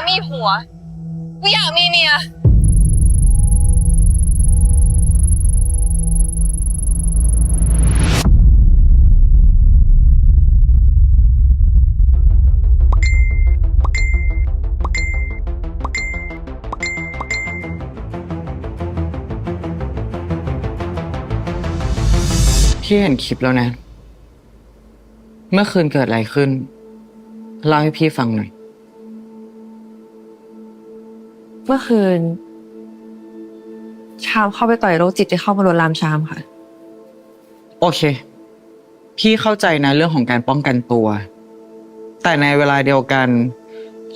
ากมีผัว กูอยากมีเมีย พี่เห็นคลิปแล้วนะ เมื่อคืนเกิดอะไรขึ้น เล่าให้พี่ฟังหน่อย มื่อคืน ชามเข้าไปต่อยโรคจิตที่เข้ามาลวนลามชามค่ะ โอเค พี่เข้าใจนะเรื่องของการป้องกันตัว แต่ในเวลาเดียวกัน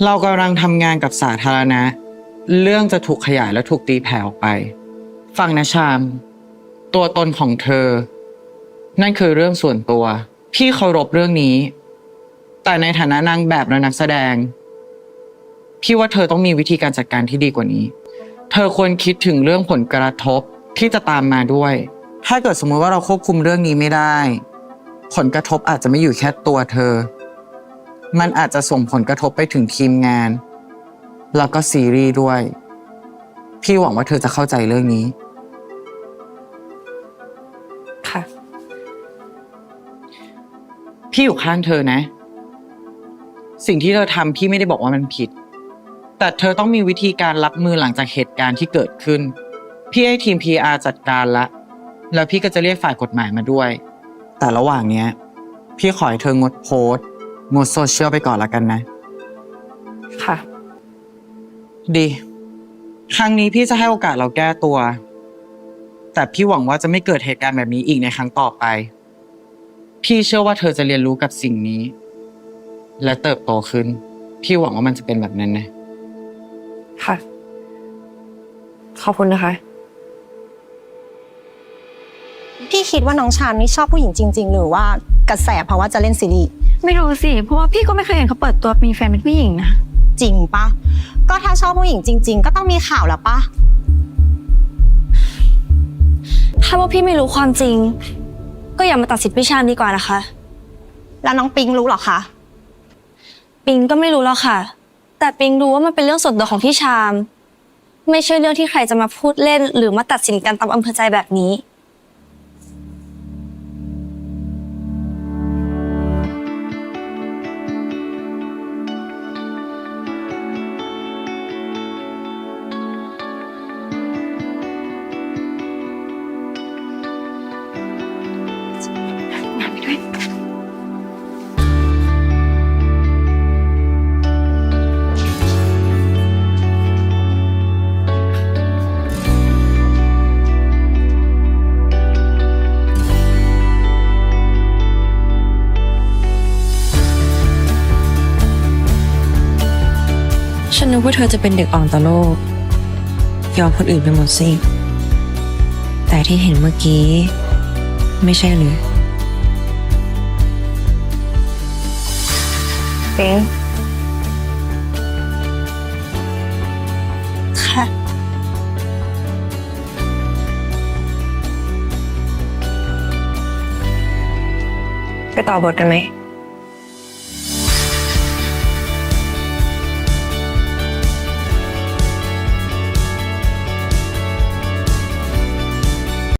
เรากำลังทำงานกับสาธารณะ เรื่องจะถูกขยายและถูกตีแผ่ออกไป ฟังนะชาม ตัวตนของเธอ นั่นคือเรื่องส่วนตัว พี่เคารพเรื่องนี้ แต่ในฐานะนางแบบและนักแสดง พี่ว่าเธอต้องมีวิธีการจัดการที่ดีกว่านี้ เธอควรคิดถึงเรื่องผลกระทบที่จะตามมาด้วย ถ้าเกิดสมมุติว่าเราควบคุมเรื่องนี้ไม่ได้ ผลกระทบอาจจะไม่อยู่แค่ตัวเธอ มันอาจจะส่งผลกระทบไปถึงทีมงาน แล้วก็ซีรีส์ด้วย พี่หวังว่าเธอจะเข้าใจเรื่องนี้ ค่ะ พี่อยู่ข้างเธอนะ สิ่งที่เธอทำพี่ไม่ได้บอกว่ามันผิด แต่เธอต้องมีวิธีการรับมือหลังจากเหตุการณ์ที่เกิดขึ้น พี่ให้ทีม PR จัดการละ แล้วพี่ก็จะเรียกฝ่ายกฎหมายมาด้วย แต่ระหว่างเนี้ย พี่ขอให้เธองดโพสต์งดโซเชียลไปก่อนละกันนะ ค่ะ ดี ครั้งนี้พี่จะให้โอกาสเราแก้ตัว แต่พี่หวังว่าจะไม่เกิดเหตุการณ์แบบนี้อีกในครั้งต่อไป พี่เชื่อว่าเธอจะเรียนรู้กับสิ่งนี้ และเติบโตขึ้น พี่หวังว่ามันจะเป็นแบบนั้นนะ ค่ะ ขอบคุณนะคะ พี่คิดว่าน้องชามนี่ชอบผู้หญิงจริง ๆ หรือว่ากระแสเพราะว่าจะเล่นซีรีส์ไม่รู้สิ เพราะว่าพี่ก็ไม่เคยเห็นเขาเปิดตัวมีแฟนเป็นผู้หญิงนะ จริงปะก็ถ้าชอบผู้หญิงจริง ๆ ก็ต้องมีข่าวแล้วปะถ้าว่าพี่ไม่รู้ความจริง ก็อย่ามาตัดสินพี่ชามดีกว่านะคะ แล้วน้องปิงรู้เหรอคะ ปิงก็ไม่รู้แล้วค่ะ แต่ปิงรู้ว่ามันเป็นเรื่องส่วนตัวของพี่ชาม ไม่ใช่เรื่องที่ใครจะมาพูดเล่น หรือมาตัดสินกันตามอำเภอใจแบบนี้ ฉันนึกว่าเธอจะเป็นเด็กอ่อนต่อโลก ยอมคนอื่นไปหมดสิ แต่ที่เห็นเมื่อกี้ ไม่ใช่หรือเป๊งค่ะไปต่อบทกันไหม